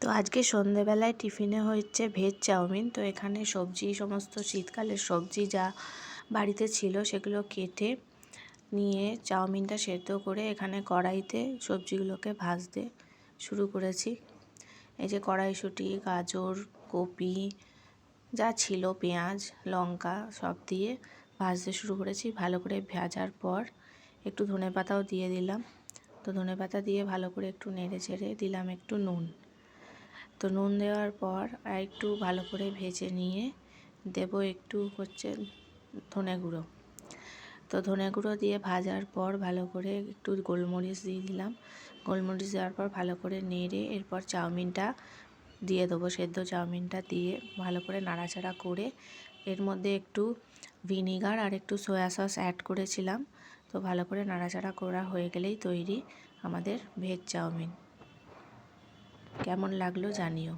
তো আজকে সন্ধেবেলায় টিফিনে হচ্ছে ভেজ চাউমিন। তো এখানে সবজি, সমস্ত শীতকালের সবজি যা বাড়িতে ছিল সেগুলো কেটে নিয়ে চাউমিনটা সেদ্ধ করে এখানে কড়াইতে সবজিগুলোকে ভাজতে শুরু করেছি। এই যে কড়াইশুঁটি, গাজর, কপি, যা ছিল, পেঁয়াজ, লঙ্কা সব দিয়ে ভাজতে শুরু করেছি। ভালো করে ভাজার পর একটু ধনে পাতাও দিয়ে দিলাম। তো ধনে পাতা দিয়ে ভালো করে একটু নেড়ে চেড়ে দিলাম একটু নুন। তো নুন দেওয়ার পর আর একটু ভালো করে ভেজে নিয়ে দেব একটু হচ্ছে ধনে গুঁড়ো। তো ধনে গুঁড়ো দিয়ে ভাজার পর ভালো করে একটু গোলমরিচ দিয়ে দিলাম। গোলমরিচ দেওয়ার পর ভালো করে নেড়ে এরপর চাউমিনটা দিয়ে দেবো, সেদ্ধ চাউমিনটা দিয়ে ভালো করে নাড়াচাড়া করে। এর মধ্যে একটু ভিনিগার আর একটু সয়া সস অ্যাড করেছিলাম। তো ভালো করে নাড়াচাড়া করা হয়ে গেলেই তৈরি আমাদের ভেজ চাউমিন। কেমন লাগল জানিও।